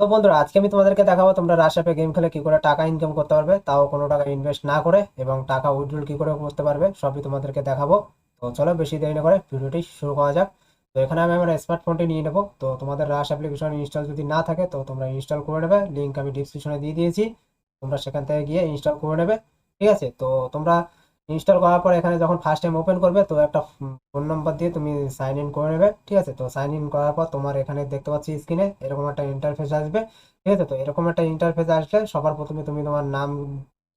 তো বন্ধুরা, আজকে আমি তোমাদেরকে দেখাবো তোমরা রাশ অ্যাপে গেম খেলে কি করে টাকা ইনকাম করতে পারবে, তাও কোনো টাকা ইনভেস্ট না করে এবং টাকা উইথড্রল কি করে করতে পারবে, সবই তোমাদেরকে দেখাবো। তো চলো বেশি দেরি না করে ভিডিওটি শুরু করা যাক। তো এখানে আমি আমার স্মার্টফোনটি নিয়ে নেব। তো তোমাদের রাশ অ্যাপ্লিকেশন ইনস্টল যদি না থাকে, তো তোমরা ইনস্টল করে নেবে। লিঙ্ক আমি ডিসক্রিপশনে দিয়ে দিয়েছি। তোমরা সেখান থেকে গিয়ে ইনস্টল করে নেবে। ঠিক আছে? তো তোমরা ইনস্টল করার পর এখানে যখন ফার্স্ট টাইম ওপেন করবে, তো একটা ফোন নাম্বার দিয়ে তুমি সাইন ইন করে নেবে, ঠিক আছে? তো সাইন ইন করার পর তোমার এখানে দেখতে পাচ্ছি স্ক্রিনে এরকম একটা ইন্টারফেস আসবে, ঠিক আছে? তো এরকম একটা ইন্টারফেস আসলে সবার প্রথমে তুমি তোমার নাম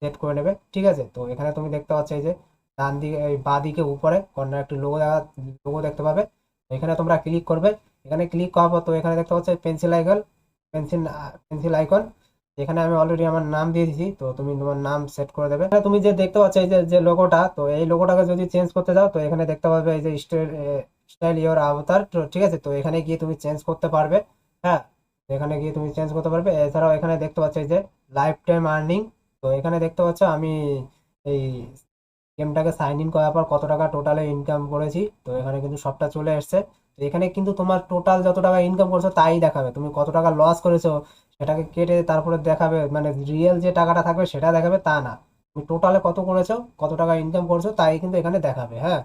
সেট করে নেবে, ঠিক আছে? তো এখানে তুমি দেখতে পাচ্ছ এই যে ডান দিকে বাঁ দিকে উপরে কর্নার একটি লোগো দেখা লোগো দেখতে পাবে। এখানে তোমরা ক্লিক করবে। এখানে ক্লিক করার পর তো এখানে দেখতে পাচ্ছ pencil icon pencil pencil icon এখানে আমি অলরেডি আমার নাম দিয়ে দিয়েছি তো তুমি তোমার নাম সেট করে দেবে। তুমি যে দেখতে পাচ্ছ এই যে লোগোটা তো এই লোগোটাকে যদি চেঞ্জ করতে যাও তো এখানে দেখতে পাবে এই যে স্টাইল ইওর আভতার তো ঠিক আছে? তো এখানে গিয়ে তুমি চেঞ্জ করতে পারবে হ্যাঁ? এখানে গিয়ে তুমি চেঞ্জ করতে পারবে। এছাড়াও এখানে দেখতে পাচ্ছ এই যে লাইফ টাইম আর্নিং তো এখানে দেখতে পাচ্ছ আমি এই গেমটাকে সাইন ইন করার পর কত টাকা টোটালে ইনকাম করেছি, তো এখানে কিন্তু সবটা চলে এসছে। তো এখানে কিন্তু তোমার টোটাল যত টাকা ইনকাম করছ তাই দেখাবে। তুমি কত টাকা লস করেছ সেটাকে কেটে তারপরে দেখাবে মানে রিয়েল যে টাকাটা থাকবে সেটা দেখাবে তা না। তুমি টোটালে কত করেছ, কত টাকা ইনকাম করছ তাই কিন্তু এখানে দেখাবে হ্যাঁ?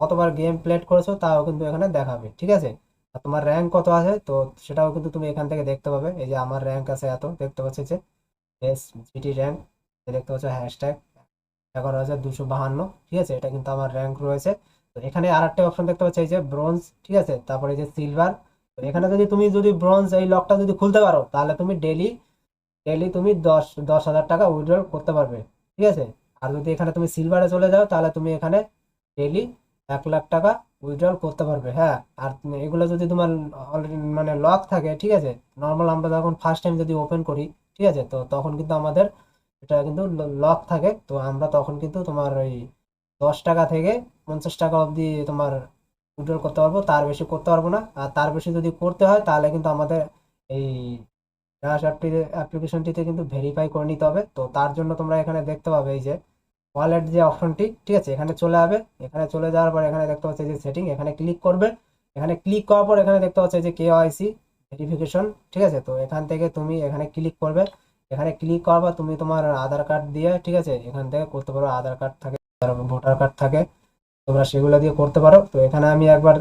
কতবার গেম প্লেট করেছ তাও কিন্তু এখানে দেখাবে, ঠিক আছে? আর তোমার র্যাঙ্ক কত আছে তো সেটাও কিন্তু তুমি এখান থেকে দেখতে পাবে। এই যে আমার র্যাঙ্ক আছে এত, দেখতে পাচ্ছি যে এস জিটি র্যাঙ্ক দেখতে পাচ্ছ হ্যাশট্যাগ এগারো হাজার দুশো বাহান্ন, ঠিক আছে? এটা কিন্তু আমার র্যাঙ্ক রয়েছে। তো এখানে আর একটা অপশন দেখতে পাচ্ছি, এই যে ব্রোঞ্জ ঠিক আছে? তারপরে এই যে সিলভার তো এখানে যদি তুমি যদি ব্রোঞ্জ এই লকটা যদি খুলতে পারো, তাহলে তুমি ডেলি ডেলি তুমি দশ দশ হাজার টাকা উইথড্রল করতে পারবে, ঠিক আছে? আর যদি এখানে তুমি সিলভারে চলে যাও, তাহলে তুমি এখানে ডেলি এক লাখ টাকা উইথড্রল করতে পারবে হ্যাঁ? আর এগুলো যদি তোমার অলরেডি মানে লক থাকে, ঠিক আছে? নর্মাল আমরা যখন ফার্স্ট টাইম যদি ওপেন করি, ঠিক আছে? তো তখন কিন্তু আমাদের এটা কিন্তু লক থাকে, তো আমরা তখন কিন্তু তোমার ওই দশ টাকা থেকে পঞ্চাশ টাকা অবধি তোমার উইথড্রল করতে পারব, তার বেশি করতে পারব না। আর তার বেশি যদি করতে হয়, তাহলে কিন্তু আমাদের এই অ্যাপটিতে অ্যাপ্লিকেশনটিতে কিন্তু ভেরিফাই করে নিতে হবে। তো তার জন্য তোমরা এখানে দেখতে পাবে এই যে ওয়ালেট যে অপশনটি ঠিক আছে? এখানে চলে যাবে। এখানে চলে যাওয়ার পর এখানে দেখতে পাচ্ছি যে সেটিং এখানে ক্লিক করবে। এখানে ক্লিক করার পর এখানে দেখতে পাচ্ছি যে কে আইসি ভেরিফিকেশন ঠিক আছে? তো এখান থেকে তুমি এখানে ক্লিক করবে। এখানে ক্লিক করার পর তুমি তোমার আধার কার্ড দিয়ে, ঠিক আছে? এখান থেকে করতে পারো, আধার কার্ড থাকে ভোটার কার্ড থাকে। তোমরা সেগুলো দিয়ে করতে পারো। তো এখানে আমি একবার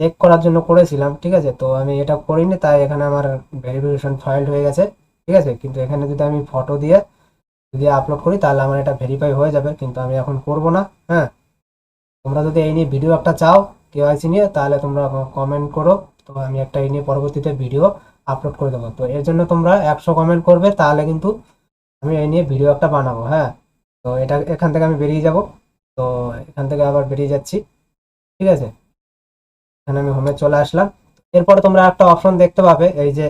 চেক করার জন্য করেছিলাম, ঠিক আছে? তো আমি এটা করিনি, তাই এখানে আমার ভেরিফিকেশন ফাইলড হয়ে গেছে, ঠিক আছে? কিন্তু এখানে যদি আমি ফটো দিয়ে যদি আপলোড করি, তাহলে আমার এটা ভেরিফাই হয়ে যাবে, কিন্তু আমি এখন করব না হ্যাঁ? তোমরা যদি এই নিয়ে ভিডিও একটা চাও কেওয়াইসি নিয়ে, তাহলে তোমরা কমেন্ট করো। তো আমি একটা এই নিয়ে পরবর্তীতে ভিডিও আপলোড করে দেবো। তো এর জন্য তোমরা একশো কমেন্ট করবে, তাহলে কিন্তু আমি এই নিয়ে ভিডিও একটা বানাবো হ্যাঁ? তো এটা এখান থেকে আমি বেরিয়ে যাব। তো এখান থেকে আবার বেরিয়ে যাচ্ছি, ঠিক আছে? এখানে আমি হোমে চলে আসলাম। এরপরে তোমরা একটা অপশন দেখতে পাবে, এই যে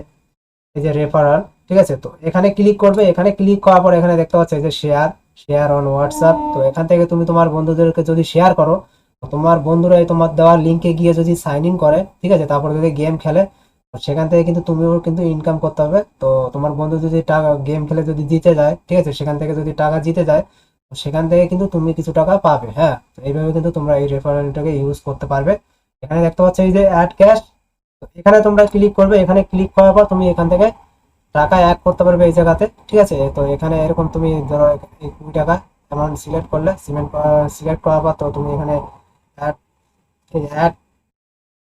এই যে রেফারাল ঠিক আছে? তো এখানে ক্লিক করবে, এখানে ক্লিক করার পর এখানে দেখতে পাচ্ছ, এই যে শেয়ার শেয়ার অন হোয়াটসঅ্যাপ তো এখান থেকে তুমি তোমার বন্ধুদেরকে যদি শেয়ার করো তোমার বন্ধুরা এই তোমার দেওয়ার লিঙ্কে গিয়ে যদি সাইন ইন করে, ঠিক আছে? তারপরে যদি গেম খেলে, তো সেখান থেকে কিন্তু তুমিও কিন্তু ইনকাম করতে হবে। তো তোমার বন্ধু যদি টাকা গেম খেলে যদি জিতে যায়, ঠিক আছে? সেখান থেকে যদি টাকা জিতে যায় সেখান থেকে কিন্তু তুমি কিছু টাকা পাবে হ্যাঁ? তো এইভাবে কিন্তু তোমরা এই রেফারেলটাকে ইউজ করতে পারবে। এখানে দেখতে পাচ্ছ এই যে অ্যাড ক্যাশ এখানে তোমরা ক্লিক করবে। এখানে ক্লিক করার পর তুমি এখান থেকে টাকা অ্যাড করতে পারবে এই জায়গাতে, ঠিক আছে? তো এখানে এরকম তুমি ধরো এই কুড়ি টাকা অ্যামাউন্ট সিলেক্ট করলে সিমেন্ট সিলেক্ট করার পর তো তুমি এখানে অ্যাড অ্যাড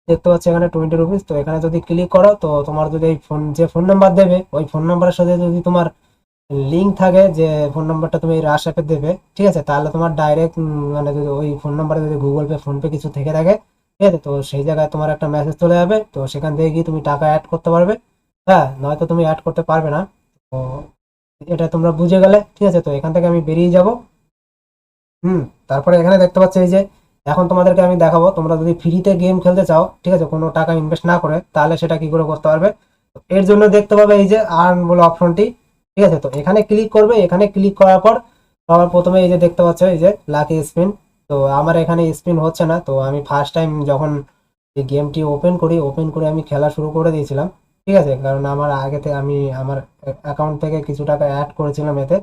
দেখতে পাচ্ছ এখানে টোয়েন্টি রুপিস তো এখানে যদি ক্লিক করো, তো তোমার যদি এই ফোন যে ফোন নাম্বার দেবে, ওই ফোন নাম্বারের সাথে যদি তোমার লিঙ্ক থাকে যে ফোন নাম্বারটা তুমি রাশ অ্যাপে দেবে, ঠিক আছে? তাহলে তোমার ডাইরেক্ট মানে যদি ওই ফোন নাম্বারে যদি গুগল পে ফোনপে কিছু থেকে থাকে, ঠিক আছে? তো সেই জায়গায় তোমার একটা মেসেজ চলে যাবে, তো সেখান থেকে গিয়ে তুমি টাকা অ্যাড করতে পারবে। হ্যাঁ নয়তো তুমি অ্যাড করতে পারবে না। তো এটা তোমরা বুঝে গেলে, ঠিক আছে? তো এখান থেকে আমি বেরিয়ে যাব। হুম, তারপরে এখানে দেখতে পাচ্ছ এই যে, এখন তোমাদেরকে আমি দেখাবো। তোমরা যদি ফ্রিতে গেম খেলতে চাও, ঠিক আছে? কোনো টাকা ইনভেস্ট না করে, তাহলে সেটা কি করে করতে পারবে? এর জন্য দেখতে পাবে এই যে আর্ন বলে অপশনটি ঠিক আছে? তো এখানে ক্লিক করবে, এখানে ক্লিক করার পর আমার প্রথমে এই যে দেখতে পাচ্ছ, এই যে লাকি স্পিন তো আমার এখানে স্পিন হচ্ছে না। তো আমি ফার্স্ট টাইম যখন এই গেমটি ওপেন করি ওপেন করে আমি খেলা শুরু করে দিয়েছিলাম। ঠিক আছে? কারণ আমার আগে থেকে আমি আমার অ্যাকাউন্ট থেকে কিছু টাকা অ্যাড করেছিলাম এতে।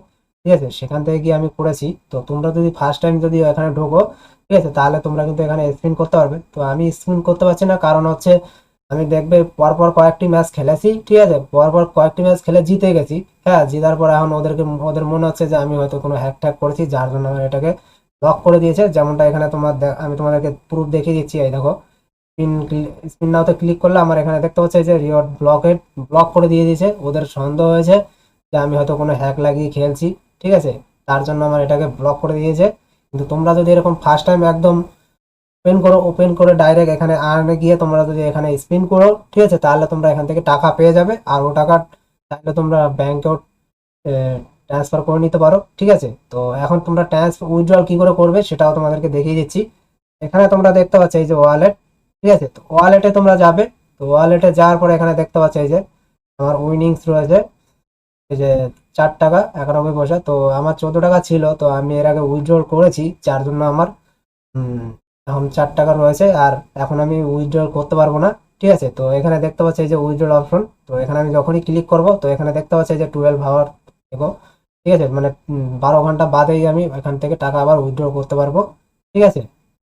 ঠিক আছে? সেখান থেকে গিয়ে আমি করেছি। তো তোমরা যদি ফার্স্ট টাইম যদি এখানে ঢোকো, ঠিক আছে? তাহলে তোমরা কিন্তু এখানে স্পিন করতে পারবে। তো আমি স্পিন করতে পারছি না। কারণ হচ্ছে আমি দেখবে পরপর কয়েকটি ম্যাচ খেলেছি, ঠিক আছে? পরপর কয়েকটি ম্যাচ খেলে জিতে গেছি হ্যাঁ? জেতার পর এখন ওদেরকে, ওদের মনে হচ্ছে যে আমি হয়তো কোনো হ্যাক ট্যাক করেছি, যার জন্য আমার এটাকে লক করে দিয়েছে। যেমনটা এখানে তোমার আমি তোমাদেরকে প্রুফ দেখিয়ে দিচ্ছি, এই দেখো। স্পিন স্পিন নাওতে ক্লিক করলে আমার এখানে দেখতে পাচ্ছি যে রিওয়ার্ড ব্লকেট ব্লক করে দিয়ে দিয়েছে। ওদের সন্দেহ হয়েছে যে আমি হয়তো কোনো হ্যাক লাগিয়ে খেলছি, ঠিক আছে? তার জন্য আমার এটাকে ব্লক করে দিয়েছে। কিন্তু তোমরা যদি এরকম ফার্স্ট টাইম একদম ওপেন করো ওপেন করে ডাইরেক্ট এখানে আর্নে গিয়ে তোমরা যদি এখানে স্পিন করো, ঠিক আছে? তাহলে তোমরা এখান থেকে টাকা পেয়ে যাবে আর ও টাকা তাহলে তোমরা ব্যাংকেও ট্রান্সফার করে নিতে পারো, ঠিক আছে? তো এখন তোমরা ট্রান্সফার উইথড্রল কী করে করবে সেটাও তোমাদেরকে দেখিয়ে দিচ্ছি। এখানে তোমরা দেখতে পাচ্ছ এই যে ওয়ালেট ঠিক আছে? তো ওয়ালেটে তোমরা যাবে, তো ওয়ালেটে যাওয়ার পরে এখানে দেখতে পাচ্ছ এই যে আমার উইনিংস রয়েছে, এই যে চার টাকা, একানব্বই পয়সা। তো আমার চোদ্দ টাকা ছিল, তো আমি এর আগে উইথড্রল করেছি, যার জন্য আমার এখন চার টাকা রয়েছে আর এখন আমি উইথড্রল করতে পারব না, ঠিক আছে? তো এখানে দেখতে পাচ্ছি যে উইথড্রল অপশন তো এখানে আমি যখনই ক্লিক করব, তো এখানে দেখতে পাচ্ছি যে টুয়েলভ আওয়ার দেখো ঠিক আছে? মানে বারো ঘণ্টা বাদেই আমি এখান থেকে টাকা আবার উইথড্র করতে পারব, ঠিক আছে?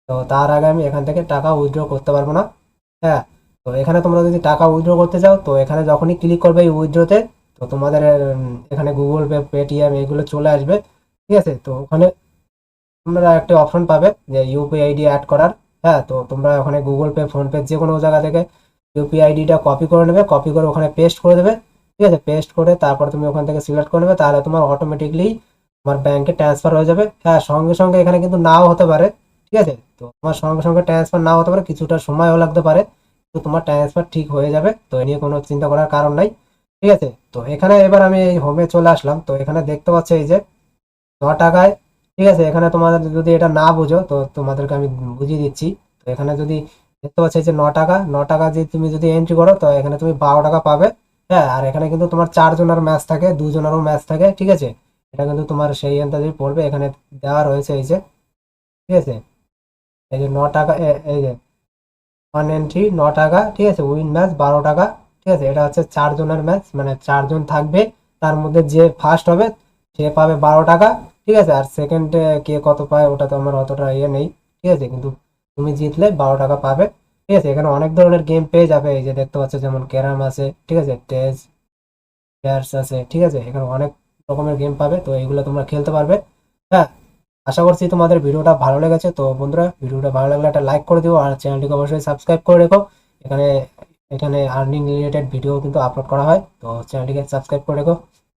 তো তার আগে আমি এখান থেকে টাকা উইথড্র করতে পারব না হ্যাঁ? তো এখানে তোমরা যদি টাকা উইথড্র করতে চাও, তো এখানে যখনই ক্লিক করবে এই উইথড্রতে তো তোমাদের এখানে গুগল পে পেটিএম এগুলো চলে আসবে, ঠিক আছে? তো ওখানে তোমরা একটা অপশন পাবে যে ইউপিআই আইডি অ্যাড করার। হ্যাঁ তো তোমরা ওখানে গুগল পে ফোনপে যে কোনো জায়গা থেকে ইউপিআই আইডিটা কপি করে নেবে কপি করে ওখানে পেস্ট করে দেবে, ঠিক আছে? পেস্ট করে তারপর তুমি ওখান থেকে সিলেক্ট করে নেবে, তাহলে তোমার অটোমেটিকলি তোমার ব্যাংকে ট্রান্সফার হয়ে যাবে। হ্যাঁ সঙ্গে সঙ্গে এখানে কিন্তু নাও হতে পারে, ঠিক আছে? তো তোমার সঙ্গে সঙ্গে ট্রান্সফার নাও হতে পারে, কিছুটা সময়ও লাগতে পারে তো তোমার ট্রান্সফার ঠিক হয়ে যাবে, তো এ নিয়ে কোনো চিন্তা করার কারণ নাই, ঠিক আছে? তো এখানে এবার আমি এই হোমে চলে আসলাম, তো এখানে দেখতে পাচ্ছি এই যে ন টাকায় ঠিক আছে, এখানে তোমাদের যদি এটা না বোঝো, তো তোমাদেরকে আমি বুঝিয়ে দিচ্ছি। তো এখানে যদি দেখতে পাচ্ছি যে ন টাকা ন টাকা যদি তুমি যদি এন্ট্রি করো, তো এখানে তুমি বারো টাকা পাবে। হ্যাঁ আর এখানে কিন্তু তোমার চারজনের ম্যাচ থাকে, দুজনেরও ম্যাচ থাকে, ঠিক আছে? এটা কিন্তু তোমার সেই আন্দাজে পড়বে, এখানে দেওয়া রয়েছে এই যে, ঠিক আছে? এই যে ন টাকা এই যে ওয়ান এন্ট্রি ন টাকা, ঠিক আছে? উইন ম্যাচ বারো টাকা, ঠিক আছে? এটা হচ্ছে চারজনের ম্যাচ মানে চারজন থাকবে, তার মধ্যে যে ফার্স্ট হবে সে পাবে বারো টাকা, ঠিক আছে? আর সেকেন্ডে কে কত পায় ওটা তো আমার অতটা ইয়ে নেই, ঠিক আছে? কিন্তু তুমি জিতলে বারো টাকা পাবে, ঠিক আছে? এখানে অনেক ধরনের গেম পেয়ে যাবে, এই যে দেখতে পাচ্ছ যেমন ক্যারাম আছে, ঠিক আছে? টেস চেয়ার্স আছে, ঠিক আছে? এখানে অনেক রকমের গেম পাবে, তো এইগুলো তোমরা খেলতে পারবে। হ্যাঁ আশা করছি তোমাদের ভিডিওটা ভালো লেগেছে। তো বন্ধুরা, ভিডিওটা ভালো লাগলে একটা লাইক করে দিও, আর চ্যানেলটিকে অবশ্যই সাবস্ক্রাইব করে রেখো। এখানে এখানে আর্নিং রিলেটেড ভিডিও কিন্তু আপলোড করা হয়, তো চ্যানেলটিকে সাবস্ক্রাইব করে রেখো।